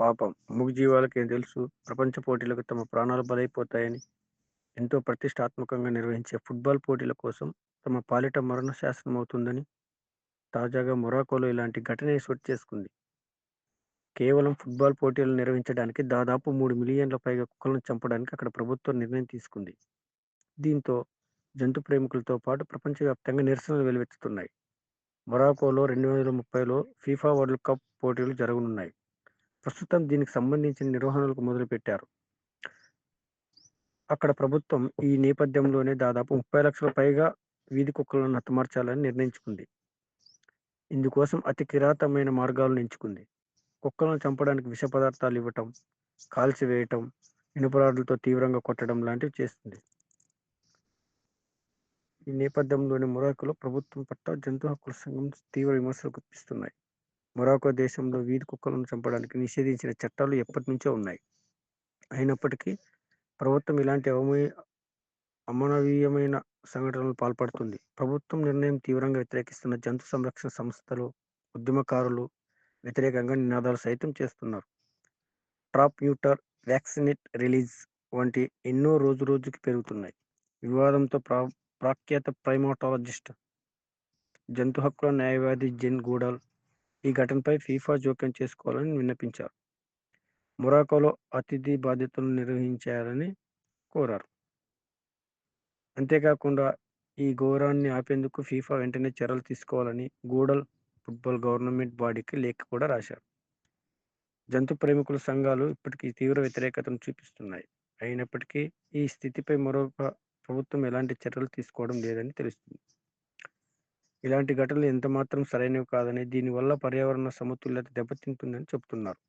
పాపం మూగజీవాలకేం తెలుసు? ప్రపంచ పోటీలకు తమ ప్రాణాలు బలైపోతాయని ఎంతో ప్రతిష్టాత్మకంగా నిర్వహించే ఫుట్బాల్ పోటీల కోసం తమ పాలిట మరణ శాసనమవుతుందని తాజాగా మొరాకోలో ఇలాంటి ఘటన చోటు చేసుకుంది. కేవలం ఫుట్బాల్ పోటీలు నిర్వహించడానికి దాదాపు మూడు మిలియన్ల పైగా కుక్కలను చంపడానికి అక్కడ ప్రభుత్వం నిర్ణయం తీసుకుంది. దీంతో జంతు ప్రేమికులతో పాటు ప్రపంచవ్యాప్తంగా నిరసనలు వెలువెత్తుతున్నాయి. మొరాకోలో రెండు వేల ముప్పైలో ఫీఫా వరల్డ్ కప్ పోటీలు జరగనున్నాయి. ప్రస్తుతం దీనికి సంబంధించిన నిర్వహణలకు మొదలుపెట్టారు. అక్కడ ప్రభుత్వం ఈ నేపథ్యంలోనే దాదాపు ముప్పై లక్షల పైగా వీధి కుక్కలను హతమార్చాలని నిర్ణయించుకుంది. ఇందుకోసం అతి కిరాతమైన మార్గాలను ఎంచుకుంది. కుక్కలను చంపడానికి విష పదార్థాలు ఇవ్వటం కాల్చివేయటం ఇనుపరాడులతో తీవ్రంగా కొట్టడం లాంటివి చేస్తుంది. ఈ నేపథ్యంలోని మొరాకోలో ప్రభుత్వం పట్ల జంతు హక్కుల సంఘం తీవ్ర విమర్శలు గుప్పిస్తున్నాయి మొరాకో దేశంలో వీధి కుక్కలను చంపడానికి నిషేధించిన చట్టాలు ఎప్పటి నుంచో ఉన్నాయి. అయినప్పటికీ ప్రభుత్వం ఇలాంటి అవమీ అమానవీయమైన సంఘటనలు పాల్పడుతుంది. ప్రభుత్వం నిర్ణయం తీవ్రంగా వ్యతిరేకిస్తున్న జంతు సంరక్షణ సంస్థలు ఉద్యమకారులు వ్యతిరేకంగా నినాదాలు సైతం చేస్తున్నారు. ట్రాప్ మ్యూటర్ వ్యాక్సినేట్ రిలీజ్ వంటి ఎన్నో రోజు రోజుకి పెరుగుతున్నాయి. వివాదంతో ప్రా ప్రాఖ్యాత ప్రైమాటాలజిస్ట్ జంతు హక్కుల న్యాయవాది జెన్ గూడల్ ఈ ఘటనపై ఫీఫా జోక్యం చేసుకోవాలని విన్నపించారు. మొరాకోలో అతిథి బాధ్యతలు నిర్వహించాలని కోరారు. అంతేకాకుండా ఈ ఘోరాన్ని ఆపేందుకు ఫీఫా వెంటనే చర్యలు తీసుకోవాలని గూడల్ ఫుట్బాల్ గవర్నమెంట్ బాడీకి లేఖ కూడా రాశారు. జంతు ప్రేమికుల సంఘాలు ఇప్పటికీ తీవ్ర వ్యతిరేకతను చూపిస్తున్నాయి. అయినప్పటికీ ఈ స్థితిపై మరొక ప్రభుత్వం ఎలాంటి చర్యలు తీసుకోవడం లేదని తెలుస్తుంది. ఇలాంటి ఘటనలు ఎంత మాత్రం సరైనవి కాదని దీనివల్ల పర్యావరణ సమతుల్యత దెబ్బతింటుందని చెబుతున్నారు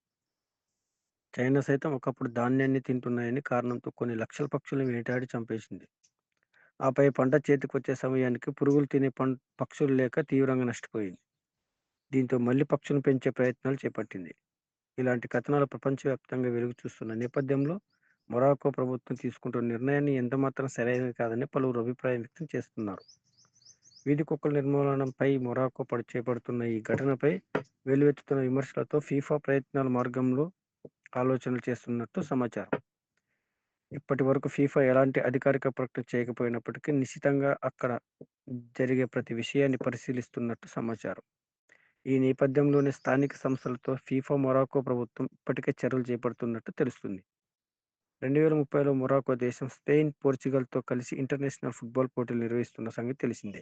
చైనా సైతం ఒకప్పుడు ధాన్యాన్ని తింటున్నాయని కారణంతో కొన్ని లక్షల పక్షులను వేటాడి చంపేసింది. ఆపై పంట చేతికి వచ్చే సమయానికి పురుగులు తినే పం పక్షులు లేక తీవ్రంగా నష్టపోయింది. దీంతో మళ్ళీ పక్షులను పెంచే ప్రయత్నాలు చేపట్టింది. ఇలాంటి కథనాలు ప్రపంచవ్యాప్తంగా వెలుగు చూస్తున్న నేపథ్యంలో మొరాకో ప్రభుత్వం తీసుకుంటున్న నిర్ణయాన్ని ఎంతమాత్రం సరైనది కాదని పలువురు అభిప్రాయం వ్యక్తం చేస్తున్నారు. వీధి కుక్కల నిర్మూలనపై మొరాకో పడి చేపడుతున్న ఈ ఘటనపై వెలువెత్తుతున్న విమర్శలతో ఫీఫా ప్రయత్నాల మార్గంలో ఆలోచనలు చేస్తున్నట్టు సమాచారం. ఇప్పటి వరకు ఫీఫా ఎలాంటి అధికారిక ప్రకటన చేయకపోయినప్పటికీ నిశ్చితంగా అక్కడ జరిగే ప్రతి విషయాన్ని పరిశీలిస్తున్నట్టు సమాచారం. ఈ నేపథ్యంలోనే స్థానిక సంస్థలతో ఫీఫా మొరాకో ప్రభుత్వం ఇప్పటికే చర్యలు చేపడుతున్నట్టు తెలుస్తుంది. రెండు వేల ముప్పైలో మొరాకో దేశం స్పెయిన్ పోర్చుగల్తో కలిసి ఇంటర్నేషనల్ ఫుట్బాల్ పోటీలు నిర్వహిస్తున్న సంగతి తెలిసిందే.